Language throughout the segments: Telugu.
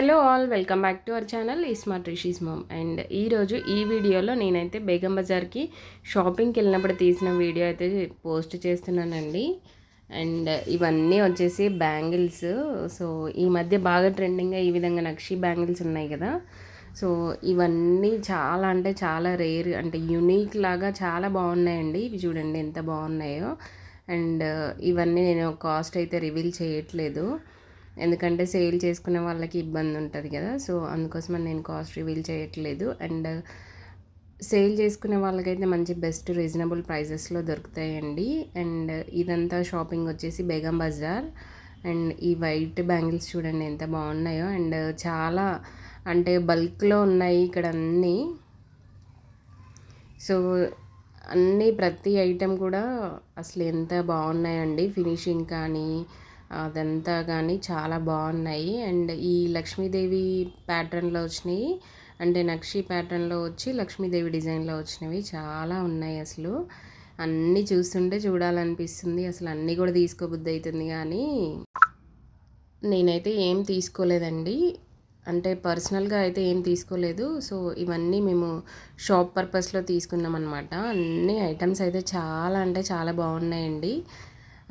Hello all welcome back to our channel. Smart Rishi's mom and ఈరోజు ఈ వీడియోలో నేనైతే బేగం బజార్కి షాపింగ్కి వెళ్ళినప్పుడు తీసిన వీడియో అయితే పోస్ట్ చేస్తున్నానండి. అండ్ ఇవన్నీ వచ్చేసి బ్యాంగిల్స్. సో ఈ మధ్య బాగా ట్రెండింగ్గా ఈ విధంగా నక్షి బ్యాంగిల్స్ ఉన్నాయి కదా. సో ఇవన్నీ చాలా అంటే చాలా రేర్ అంటే యునీక్ లాగా చాలా బాగున్నాయండి. ఇవి చూడండి ఎంత బాగున్నాయో. అండ్ ఇవన్నీ నేను కాస్ట్ అయితే రివీల్ చేయట్లేదు. ఎందుకంటే సేల్ చేసుకునే వాళ్ళకి ఇబ్బంది ఉంటుంది కదా. సో అందుకోసం నేను కాస్ట్ రివీల్ చేయట్లేదు. అండ్ సేల్ చేసుకునే వాళ్ళకైతే మంచి బెస్ట్ రీజనబుల్ ప్రైజెస్లో దొరుకుతాయండి. అండ్ ఇదంతా షాపింగ్ వచ్చేసి బేగం బజార్. అండ్ ఈ వైట్ బ్యాంగిల్స్ చూడండి ఎంత బాగున్నాయో. అండ్ చాలా అంటే బల్క్లో ఉన్నాయి ఇక్కడ అన్నీ. సో అన్నీ ప్రతి ఐటెం కూడా అసలు ఎంత బాగున్నాయండి. ఫినిషింగ్ కానీ అదంతా కానీ చాలా బాగున్నాయి. అండ్ ఈ లక్ష్మీదేవి ప్యాటర్న్లో వచ్చినాయి. అంటే నక్షి ప్యాటర్న్లో వచ్చి లక్ష్మీదేవి డిజైన్లో వచ్చినవి. చాలా ఉన్నాయి అసలు. అన్నీ చూస్తుంటే చూడాలనిపిస్తుంది. అసలు అన్నీ కూడా తీసుకోబుద్ధి అవుతుంది కానీ నేనైతే ఏం తీసుకోలేదండి. అంటే పర్సనల్గా అయితే ఏం తీసుకోలేదు. సో ఇవన్నీ మేము షాప్ పర్పస్లో తీసుకున్నాం అనమాట అన్ని ఐటమ్స్ అయితే చాలా అంటే చాలా బాగున్నాయండి.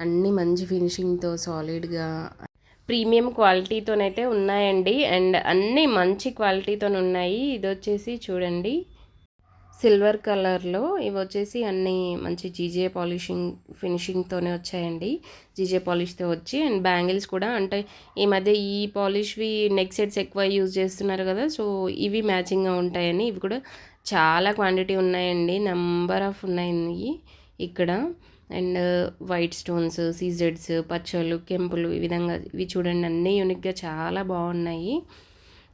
అన్నీ మంచి ఫినిషింగ్తో సాలిడ్గా ప్రీమియం క్వాలిటీతోనైతే ఉన్నాయండి. అండ్ అన్నీ మంచి క్వాలిటీతో ఉన్నాయి ఇది వచ్చేసి చూడండి. సిల్వర్ కలర్లో ఇవి వచ్చేసి అన్నీ మంచి జీజే పాలిషింగ్ ఫినిషింగ్తోనే వచ్చాయండి. జీజే పాలిష్తో వచ్చి అండ్ బ్యాంగిల్స్ కూడా అంటే ఈ మధ్య ఈ పాలిష్వి నెక్ సెట్స్ ఎక్కువ యూజ్ చేస్తున్నారు కదా సో ఇవి మ్యాచింగ్గా ఉంటాయని. ఇవి కూడా చాలా క్వాంటిటీ ఉన్నాయండి. నెంబర్ ఆఫ్ ఉన్నాయి. ఇక్కడ అండ్ వైట్ స్టోన్స్ సీజెడ్స్ పచ్చళ్ళు కెంపులు ఈ విధంగా ఇవి చూడండి. అన్నీ యూనిక్గా చాలా బాగున్నాయి.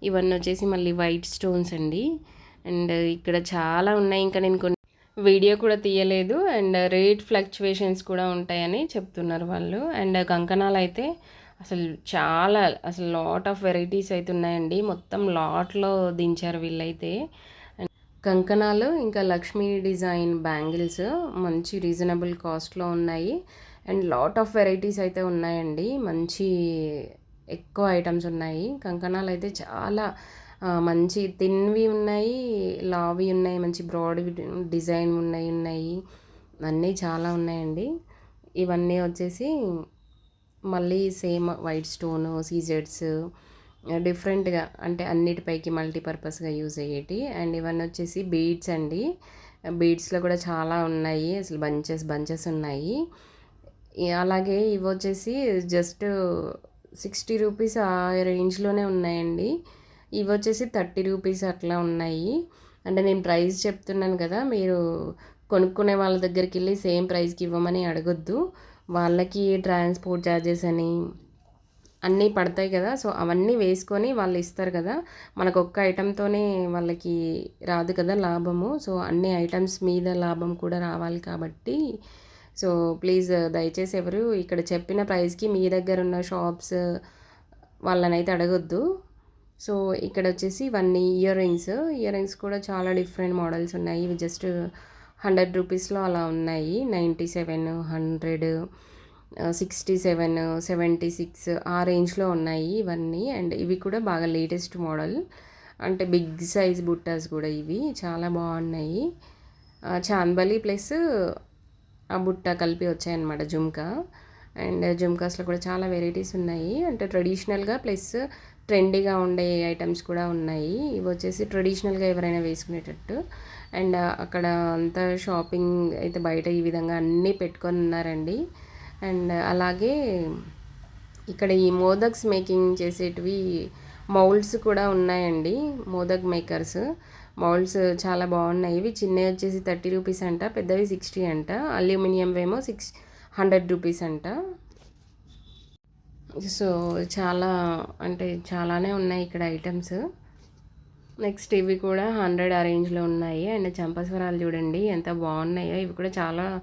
ఇవన్నీ వచ్చేసి మళ్ళీ వైట్ స్టోన్స్ అండి. అండ్ ఇక్కడ చాలా ఉన్నాయి. ఇంకా నేను కొన్ని వీడియో కూడా తీయలేదు. అండ్ రేట్ ఫ్లక్చువేషన్స్ కూడా ఉంటాయని చెప్తున్నారు వాళ్ళు. అండ్ కంకణాలు అయితే అసలు చాలా అసలు లాట్ ఆఫ్ వెరైటీస్ అయితే ఉన్నాయండి. మొత్తం లాట్లో దించారు వీళ్ళైతే. కంకణాలు ఇంకా లక్ష్మీ డిజైన్ బ్యాంగిల్స్ మంచి రీజనబుల్ కాస్ట్లో ఉన్నాయి. అండ్ లాట్ ఆఫ్ వెరైటీస్ అయితే ఉన్నాయండి. మంచి ఎక్కువ ఐటమ్స్ ఉన్నాయి. కంకణాలు అయితే చాలా మంచి తిన్వి ఉన్నాయి లావి ఉన్నాయి మంచి బ్రాడ్ డిజైన్ ఉన్నాయి ఉన్నాయి. అన్నీ చాలా ఉన్నాయండి. ఇవన్నీ వచ్చేసి మళ్ళీ సేమ్ వైట్ స్టోను సీజెడ్స్ డిఫరెంట్గా అంటే అన్నిటిపైకి మల్టీపర్పస్గా యూజ్ అయ్యేటి. అండ్ ఇవన్నీ వచ్చేసి బీడ్స్ అండి. బీడ్స్లో కూడా చాలా ఉన్నాయి. అసలు బంచెస్ బంచెస్ ఉన్నాయి. అలాగే ఇవి వచ్చేసి జస్ట్ సిక్స్టీ రూపీస్ ఆ రేంజ్లోనే ఉన్నాయండి. ఇవి వచ్చేసి థర్టీ రూపీస్ అట్లా ఉన్నాయి. అంటే నేను ప్రైస్ చెప్తున్నాను కదా మీరు కొనుక్కునే వాళ్ళ దగ్గరికి వెళ్ళి సేమ్ ప్రైస్కి ఇవ్వమని అడగొద్దు. వాళ్ళకి ట్రాన్స్పోర్ట్ ఛార్జెస్ అని అన్నీ పడతాయి కదా సో అవన్నీ వేసుకొని వాళ్ళు ఇస్తారు కదా మనకు ఒక్క ఐటెంతోనే వాళ్ళకి రాదు కదా లాభము. సో అన్ని ఐటమ్స్ మీద లాభం కూడా రావాలి కాబట్టి సో ప్లీజ్ దయచేసి ఎవరు ఇక్కడ చెప్పిన ప్రైస్కి మీ దగ్గర ఉన్న షాప్స్ వాళ్ళనైతే అడగొద్దు. సో ఇక్కడ వచ్చేసి ఇవన్నీ ఇయర్ రింగ్స్ ఇయర్ రింగ్స్ కూడా చాలా డిఫరెంట్ మోడల్స్ ఉన్నాయి. ఇవి జస్ట్ హండ్రెడ్ రూపీస్లో అలా ఉన్నాయి. Ninety seven hundred sixty seven seventy six ఆ రేంజ్లో ఉన్నాయి ఇవన్నీ. అండ్ ఇవి కూడా బాగా లేటెస్ట్ మోడల్. అంటే బిగ్ సైజ్ బుట్టాస్ కూడా ఇవి. చాలా బాగున్నాయి. చాందబలి ప్లస్ ఆ బుట్ట కలిపి వచ్చాయన్నమాట జుమ్కా. అండ్ జుమ్కాస్లో కూడా చాలా వెరైటీస్ ఉన్నాయి. అంటే ట్రెడిషనల్గా ప్లస్ ట్రెండీగా ఉండే ఐటమ్స్ కూడా ఉన్నాయి. ఇవి వచ్చేసి ట్రెడిషనల్గా ఎవరైనా వేసుకునేటట్టు. అండ్ అక్కడ అంతా షాపింగ్ అయితే బయట ఈ విధంగా అన్నీ పెట్టుకొని ఉన్నారండి. అండ్ అలాగే ఇక్కడ ఈ మోదక్స్ మేకింగ్ చేసేటివి మౌల్డ్స్ కూడా ఉన్నాయండి మోదక్ మేకర్స్. మౌల్డ్స్ చాలా బాగున్నాయి. ఇవి చిన్నవి వచ్చేసి థర్టీ రూపీస్ అంట పెద్దవి సిక్స్టీ అంట. అల్యూమినియం ఏమో సిక్స్ హండ్రెడ్ రూపీస్ అంట. సో చాలా అంటే చాలానే ఉన్నాయి ఇక్కడ ఐటమ్స్. నెక్స్ట్ ఇవి కూడా హండ్రెడ్ ఆ రేంజ్లో ఉన్నాయి. అండ్ చంపస్వరాలు చూడండి ఎంత బాగున్నాయో. ఇవి కూడా చాలా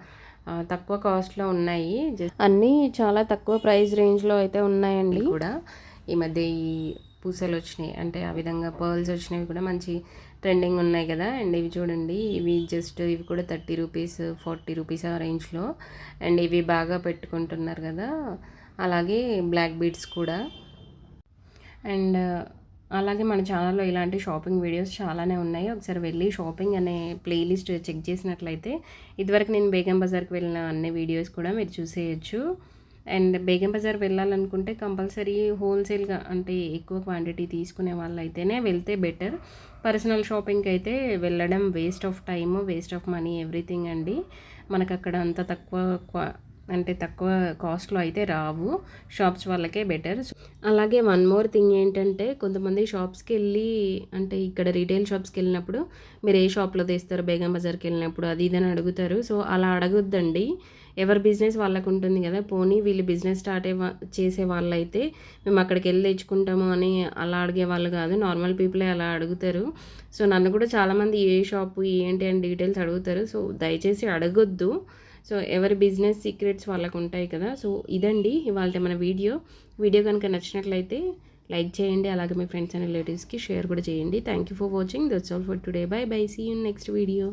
తక్కువ కాస్ట్లో ఉన్నాయి. అన్నీ చాలా తక్కువ ప్రైస్ రేంజ్లో అయితే ఉన్నాయండి. కూడా. ఈ మధ్య ఈ పూసలు వచ్చినాయి. అంటే ఆ విధంగా పర్ల్స్ వచ్చినవి కూడా మంచి ట్రెండింగ్ ఉన్నాయి కదా. అండ్ ఇవి చూడండి ఇవి జస్ట్ ఇవి కూడా థర్టీ రూపీస్ ఫార్టీ రూపీస్ ఆ రేంజ్లో. అండ్ ఇవి బాగా పెట్టుకుంటున్నారు కదా. అలాగే బ్లాక్ బీడ్స్ కూడా. అండ్ అలాగే మన ఛానల్లో ఇలాంటి షాపింగ్ వీడియోస్ చాలానే ఉన్నాయి. ఒకసారి వెళ్ళి షాపింగ్ అనే ప్లేలిస్ట్ చెక్ చేసినట్లయితే ఇదివరకు నేను బేగం బజార్కి వెళ్ళిన అన్ని వీడియోస్ కూడా మీరు చూసేయచ్చు. అండ్ బేగం బజార్ వెళ్ళాలనుకుంటే కంపల్సరీ హోల్సేల్గా అంటే ఎక్కువ క్వాంటిటీ తీసుకునే వాళ్ళైతేనే వెళ్తే బెటర్. పర్సనల్ షాపింగ్కి అయితే వెళ్ళడం waste of time waste of money everything అండి. మనకు అక్కడ అంత తక్కువ అంటే తక్కువ కాస్ట్లో అయితే రావు. షాప్స్ వాళ్ళకే బెటర్. అలాగే వన్ మోర్ థింగ్ ఏంటంటే కొంతమంది షాప్స్కి వెళ్ళి అంటే ఇక్కడ రీటైల్ షాప్స్కి వెళ్ళినప్పుడు మీరు ఏ షాప్లో తీస్తారు? బేగం బజార్కి వెళ్ళినప్పుడు అది ఇదని అడుగుతారు. సో అలా అడగొద్దండి. ఎవరి బిజినెస్ వాళ్ళకు ఉంటుంది కదా. పోనీ వీళ్ళు బిజినెస్ స్టార్ట్ చేసే వాళ్ళైతే మేము అక్కడికి వెళ్ళి తెచ్చుకుంటాము అని అలా అడిగే వాళ్ళు కాదు. నార్మల్ పీపులే అలా అడుగుతారు. సో నన్ను కూడా చాలామంది ఏ షాపు ఏంటి అని డీటెయిల్స్ అడుగుతారు. సో దయచేసి అడగొద్దు. సో ఎవరి బిజినెస్ సీక్రెట్స్ వాళ్ళకు ఉంటాయి కదా. సో ఇదండి ఇవాళ మన వీడియో. వీడియో కనుక నచ్చినట్లయితే లైక్ చేయండి అలాగే మీ ఫ్రెండ్స్ అండ్ రిలేటివ్స్కి షేర్ కూడా చేయండి. Thank you for watching that's all for today bye bye see you next video